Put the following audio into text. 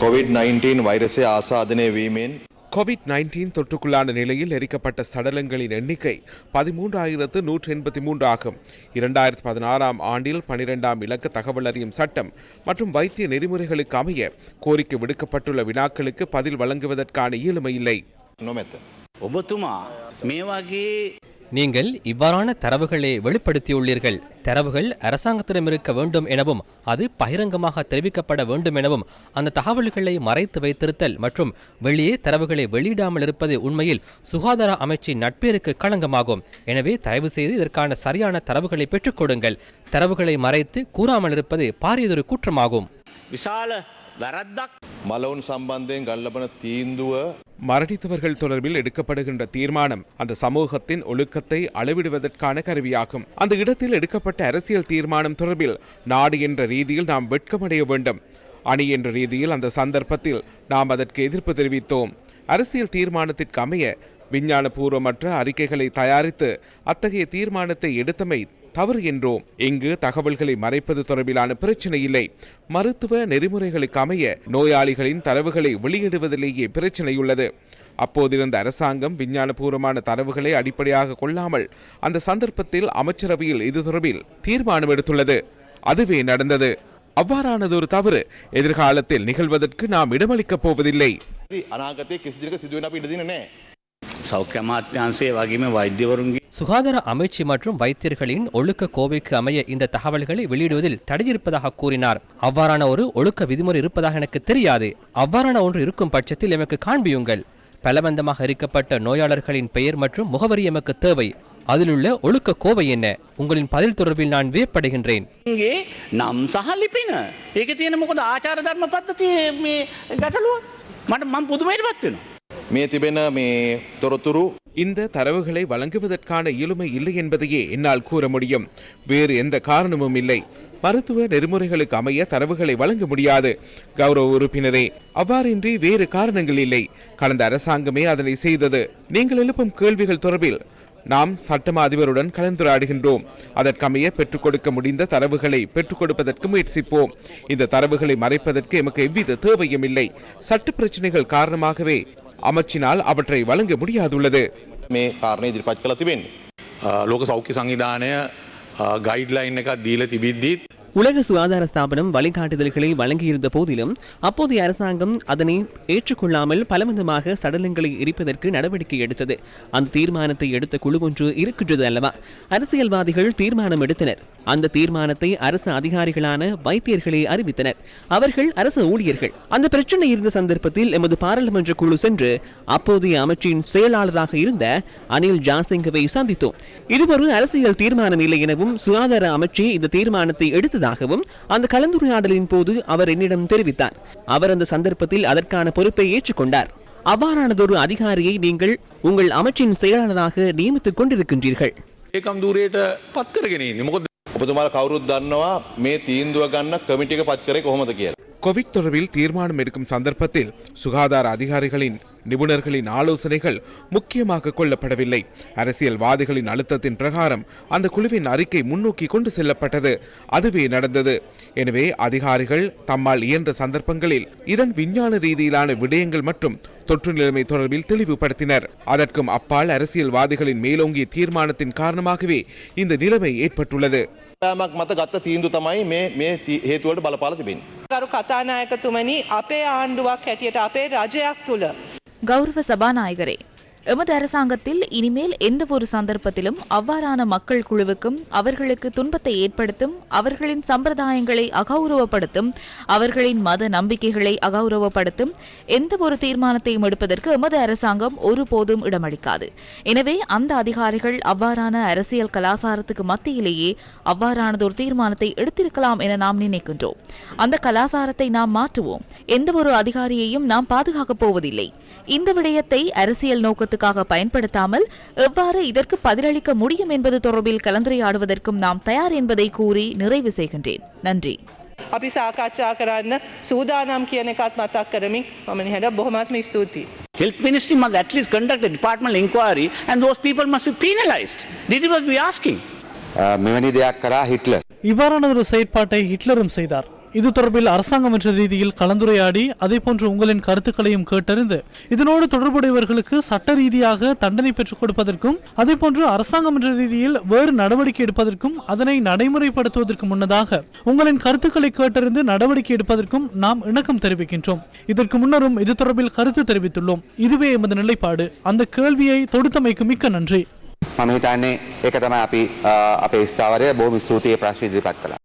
Covid nineteen வைரஸை ஆசாதனை வீமேன். Covid nineteen தொற்றுக்குள்ளான நிலையில் எரிக்கப்பட்ட சடலங்களின் எண்ணிக்கை பதிமூன்றாயிரத்து நூற்றி எண்பத்தி மூன்று ஆகும். இரண்டாயிரத்து பதினாறாம் ஆண்டில் பனிரெண்டாம் இலக்க தகவல் அறியும் சட்டம் மற்றும் வைத்திய நெறிமுறைகளுக்கு அமைய கோரிக்கை விடுக்கப்பட்டுள்ள வினாக்களுக்கு பதில் வழங்குவதற்கான இயலுமை இல்லை. நீங்கள் இவ்வாறான தரவுகளை வெளிப்படுத்தியுள்ளீர்கள். தரவுகள் அரசாங்கத்திடம் இருக்க வேண்டும் எனவும் அது பகிரங்கமாக தெரிவிக்கப்பட வேண்டும் எனவும் அந்த தகவல்களை மறைத்து வைத்திருத்தல் மற்றும் வெளியே தரவுகளை வெளியிடாமல் இருப்பது உண்மையில் சுகாதார அமைச்சின் நட்பேருக்கு களங்கமாகும். எனவே தயவு செய்து இதற்கான சரியான தரவுகளை பெற்றுக் கொடுங்கள். தரவுகளை மறைத்து கூறாமல் இருப்பது பாரியதொரு குற்றமாகும். விசால வரதக் මලවුන් සම්බන්ධයෙන් ගල්ලබන තීන්දුව மரணித்தவர்கள் தொடர்பில் எடுக்கப்படுகின்ற தீர்மானம் அந்த சமூகத்தின் ஒழுக்கத்தை அளவிடுவதற்கான கருவியாகும் அந்த இடத்தில் எடுக்கப்பட்ட அரசியல் தீர்மானம் தொடர்பில் நாடு என்ற ரீதியில் நாம் வெட்கமடைய வேண்டும் அணி என்ற ரீதியில் அந்த சந்தர்ப்பத்தில் நாம் அதற்கு எதிர்ப்பு தெரிவித்தோம் அரசியல் தீர்மானத்திற்கு அமைய விஞ்ஞானபூர்வமற்ற அறிக்கைகளை தயாரித்து அத்தகைய தீர்மானத்தை எடுத்தமை தவறு என்றோம் இங்கு தகவல்களை மறைப்பது தொடர்பிலான பிரச்சனை இல்லை மருத்துவ நெறிமுறைகளுக்கு அமைய நோயாளிகளின் தரவுகளை வெளியிடுவதிலேயே பிரச்சனையுள்ளது அப்போதிருந்த அரசாங்கம் விஞ்ஞானபூர்வமான தரவுகளை அடிப்படையாக கொள்ளாமல் அந்த சந்தர்ப்பத்தில் அமைச்சரவையில் இது தொடர்பில் தீர்மானம் எடுத்துள்ளது அதுவே நடந்தது அவ்வாறானதொரு தவறு எதிர்காலத்தில் நிகழ்வதற்கு நாம் இடமளிக்கப் போவதில்லை අනාගතය කිසිදික සිදුවෙන අප ඉඩදින නෑ. සෞඛ්‍ය අමාත්‍යන්සේ වගේම වෛද්‍යවරුන්ගේ சுகாதார அமைச்சு மற்றும் வைத்தியர்களின் ஒழுக்க கோவைக்கு அமைய இந்த தகவல்களை வெளியிடுவதில் தடையிருப்பதாக கூறினார் அவ்வாறான ஒரு ஒழுக்க விதிமுறை இருப்பதாக எனக்கு தெரியாது அவ்வாறான ஒன்று இருக்கும் பட்சத்தில் எமக்கு காண்பியுங்கள் பலவந்தமாக இருக்கப்பட்ட நோயாளர்களின் பெயர் மற்றும் முகவரி எமக்கு தேவை அதிலுள்ள ஒழுக்க கோவை என்ன உங்களின் பதில் தொடர்பில் நான் வியப்படைகின்றேன் ගේ නම් සහ ලිපින ඒක තියෙන මොකද ආචාර ධර්ම පද්ධතිය මේ ගැටලුව මට මං පුදුමයට පත්වෙනවා. මේ තිබෙන මේ තොරතුරු இந்த தரவுகளை வழங்குவதற்கான இயலுமை இல்லை என்பதையே என்னால் கூற முடியும். வேறு எந்த காரணமும் இல்லை. மருத்துவ நெறிமுறைகளுக்கு அமைய தரவுகளை வழங்க முடியாது. கௌரவ உறுப்பினரே அவ்வாறின்றி வேறு காரணங்கள் இல்லை. கடந்த அரசாங்கமே அதனை செய்தது. நீங்கள் எழுப்பும் கேள்விகள் தொடர்பில் நாம் சட்டமா அதிபருடன் கலந்துரையாடுகின்றோம். அதற்கமைய பெற்றுக் கொடுக்க முடிந்த தரவுகளை பெற்றுக் கொடுப்பதற்கு முயற்சிப்போம். இந்த தரவுகளை மறைப்பதற்கு எமக்கு எவ்வித தேவையும் இல்லை. சட்ட பிரச்சனைகள் காரணமாகவே அமைச்சினால் அவற்றை வழங்க முடியாதுள்ளது. මේ කාරණය ඉදිරිපත් කළ තිබෙන්නේ. ලෝක සෞඛ්‍ය සංවිධානය ගයිඩ්ලයින් එකක් දීල තිබිද්දීත් உலக சுகாதார ஸ்தாபனம் வழிகாட்டுதல்களை வழங்கியிருந்த போதிலும் அப்போதைய அரசாங்கம் அதனை ஏற்றுக்கொள்ளாமல் பலவிதமாக சடலங்களை எரிப்பதற்கு நடவடிக்கை எடுத்தது. அந்த தீர்மானத்தை எடுத்த குழு ஒன்று இருக்கின்றது அல்லவா? அரசியல்வாதிகள் தீர்மானம் எடுத்தனர். அந்த தீர்மானத்தை அரசு அதிகாரிகளான வைத்தியர்களை அறிவித்தனர். அவர்கள் அரசு ஊழியர்கள். அந்த பிரச்சனை இருந்த சந்தர்ப்பத்தில் எமது பாராளுமன்ற குழு சென்று அப்போதைய அமைச்சின் செயலாளராக இருந்த அனில் ஜாசிங்கவை சந்தித்தோம். இது ஒரு அரசியல் தீர்மானம் இல்லை எனவும் சுகாதார அமைச்சு இந்த தீர்மானத்தை எடுத்ததாகவும் அந்த கலந்துரையாடலின் போது அவர் என்னிடம் தெரிவித்தார் அவர் அந்த சந்தர்ப்பத்தில் அதற்கான பொறுப்பை ஏற்றுக்கொண்டார் அவ்வாறானதொரு அதிகாரியை நீங்கள் உங்கள் அமைச்சின் செயலாளராக நியமித்துக் கொண்டிருக்கின்றீர்கள் ඒකම් දූරයට පත් කරගෙන මොකොද ඔබතුමාල කවුරුත් දන්නවා මේ තීන්දුව ගන්න කමිටික පත් කරේ කොහොමද කියලා. கோவிட் தொடர்பில் தீர்மானம் எடுக்கும் சந்தர்ப்பத்தில் சுகாதார அதிகாரிகளின் நிபுணர்களின் ஆலோசனைகள் முக்கியமாக கொள்ளப்படவில்லை அரசியல்வாதிகளின் அழுத்தத்தின் பிரகாரம் அந்த குழுவின் அறிக்கை முன்னோக்கி கொண்டு செல்லப்பட்டது அதுவே நடந்தது எனவே அதிகாரிகள் தம்மால் இயன்ற சந்தர்ப்பங்களில் இதன் விஞ்ஞான ரீதியிலான விடயங்கள் மற்றும் தொற்று நிலைமை தொடர்பில் தெளிவுபடுத்தினர் அதற்கும் அப்பால் அரசியல்வாதிகளின் மேலோங்கிய தீர்மானத்தின் காரணமாகவே இந்த நிலைமை ஏற்பட்டுள்ளது පෑමක් මත ගත්ත තීන්දු තමයි මේ මේ ති- හේතුවලට බලපාල තිබෙන්නේ. ගරු කතානායකතුමනි අපේ ආණ්ඩුවක් හැටියට අපේ රජයක් තුළ கௌரவ சபாநாயகரே எமது அரசாங்கத்தில் இனிமேல் எந்த ஒரு சந்தர்ப்பத்திலும் அவ்வாறான மக்கள் குழுவுக்கும் அவர்களுக்கு துன்பத்தை ஏற்படுத்தும் அவர்களின் சம்பிரதாயங்களை அகௌரவப்படுத்தும் அவர்களின் மத நம்பிக்கைகளை அகௌரவப்படுத்தும் எந்த ஒரு தீர்மானத்தையும் எடுப்பதற்கு எமது அரசாங்கம் ஒருபோதும் இடமளிக்காது. எனவே அந்த அதிகாரிகள் அவ்வாறான அரசியல் கலாசாரத்துக்கு மத்தியிலேயே அவ்வாறானதொரு தீர்மானத்தை எடுத்திருக்கலாம் என நாம் நினைக்கின்றோம். அந்த கலாசாரத்தை நாம் மாற்றுவோம். எந்த ஒரு அதிகாரியையும் நாம் பாதுகாக்கப் போவதில்லை. இந்த விடயத்தை அரசியல் நோக்கத்துக்கு நோக்கத்துக்காக பயன்படுத்தாமல் எவ்வாறு இதற்கு பதிலளிக்க முடியும் என்பது தொடர்பில் கலந்துரையாடுவதற்கும் நாம் தயார் என்பதை கூறி நிறைவு செய்கின்றேன் நன்றி අපි සාකච්ඡා කරන්න සූදානම් කියන එකත් මතක් කරමින් මම නිහඬ බොහොමත්ම ස්තුතියි. Health Ministry must at least conduct a departmental inquiry and those people must be penalized. This is what we are asking. මෙවැනි දෙයක් කරා හිට්ලර්. இவ்வாறான ஒரு செயற்பாட்டை ஹிட்லரும் செய்தார் இது தொடர்பில் அரசாங்கம் என்ற ரீதியில் கலந்துரையாடி அதே போன்று உங்களின் கருத்துக்களையும் கேட்டறிந்து இதனோடு தொடர்புடையவர்களுக்கு சட்ட ரீதியாக தண்டனை பெற்றுக் கொடுப்பதற்கும் அதே போன்று அரசாங்கம் என்ற ரீதியில் வேறு நடவடிக்கை எடுப்பதற்கும் அதனை நடைமுறைப்படுத்துவதற்கு முன்னதாக உங்களின் கருத்துக்களை கேட்டறிந்து நடவடிக்கை எடுப்பதற்கும் நாம் இணக்கம் தெரிவிக்கின்றோம் இதற்கு முன்னரும் இது தொடர்பில் கருத்து தெரிவித்துள்ளோம் இதுவே எமது நிலைப்பாடு அந்த கேள்வியை தொடுத்தமைக்கு மிக்க நன்றி මම හිතන්නේ ඒක තමයි අපි අ, අපේ ස්ථාවරය බොහොම ස්තුතියි ප්‍රශ්න ඉදිරිපත් කළා.